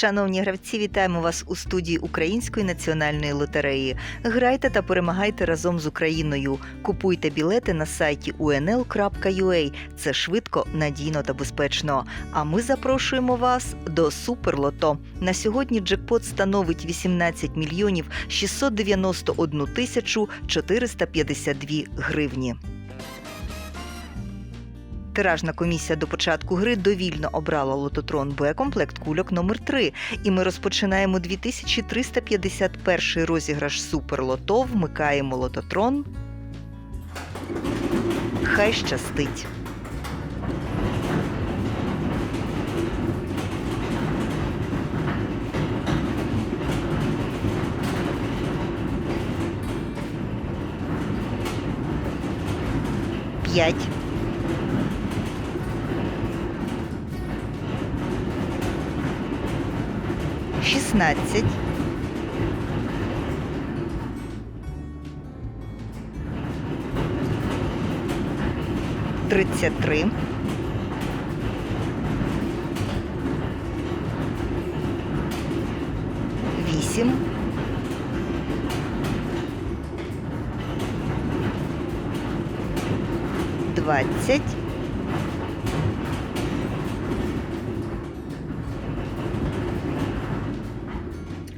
Шановні гравці, вітаємо вас у студії Української національної лотереї. Грайте та перемагайте разом з Україною. Купуйте білети на сайті unl.ua. Це швидко, надійно та безпечно. А ми запрошуємо вас до Суперлото. На сьогодні джекпот становить 18 мільйонів 691 тисячу 452 гривні. Тиражна комісія до початку гри довільно обрала лототрон Б комплект кульок номер 3 І ми розпочинаємо 2351 розіграш Суперлото. Вмикаємо лототрон. Хай щастить. П'ять. Шістнадцять. Тридцять три. Вісім. Двадцять.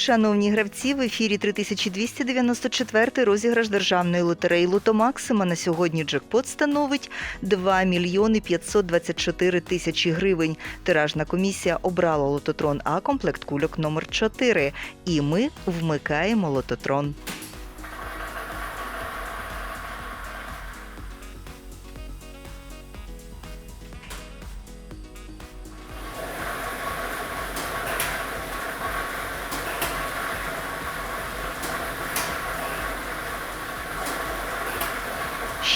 Шановні гравці, в ефірі 3294 розіграш державної лотереї Лотомаксима На сьогодні джекпот становить 2 мільйони 524 тисячі гривень. Тиражна комісія обрала лототрон А комплект кульок номер 4 І ми вмикаємо лототрон.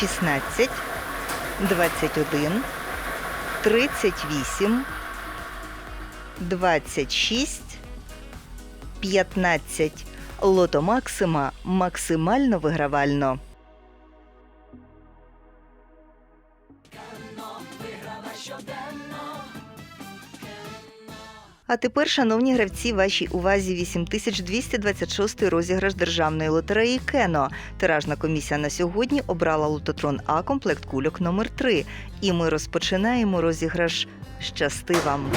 Шістнадцять, двадцять один, тридцять вісім, двадцять шість, п'ятнадцять. Лото Максима максимально вигравально. А тепер, шановні гравці, вашій увазі 8226 розіграш державної лотереї Кено. Тиражна комісія на сьогодні обрала лототрон А комплект кульок номер 3 І ми розпочинаємо розіграш Щасти вам!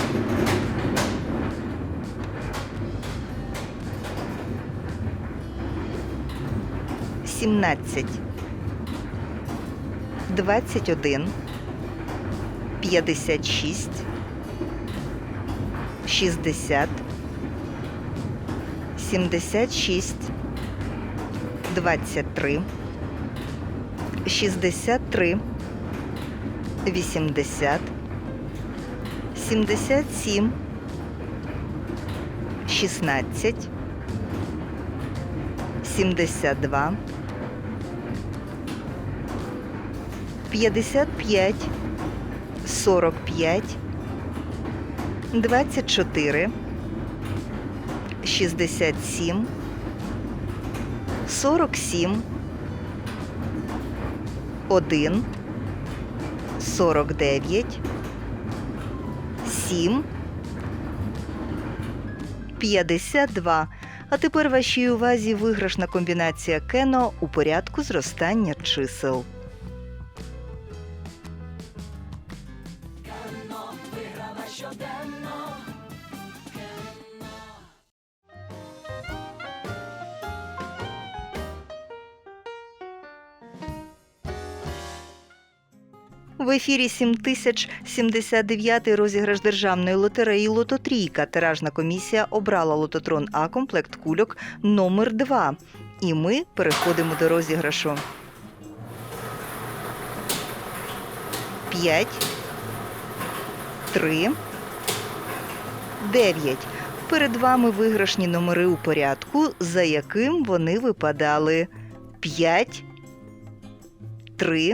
Сімнадцять, двадцять один, п'ятдесят шість. 60, 76, 23, 63, 80, 77, 16, 72, 55, 45, 24, 67, 47, 1, 49, 7, 52. А тепер вашій увазі виграшна комбінація Кено у порядку зростання чисел. В ефірі 7079 розіграш державної лотереї Лототрійка. Тиражна комісія обрала лототрон А комплект кульок номер 2 І ми переходимо до розіграшу. 5, 3, 9. Перед вами виграшні номери у порядку, за яким вони випадали 5, 3,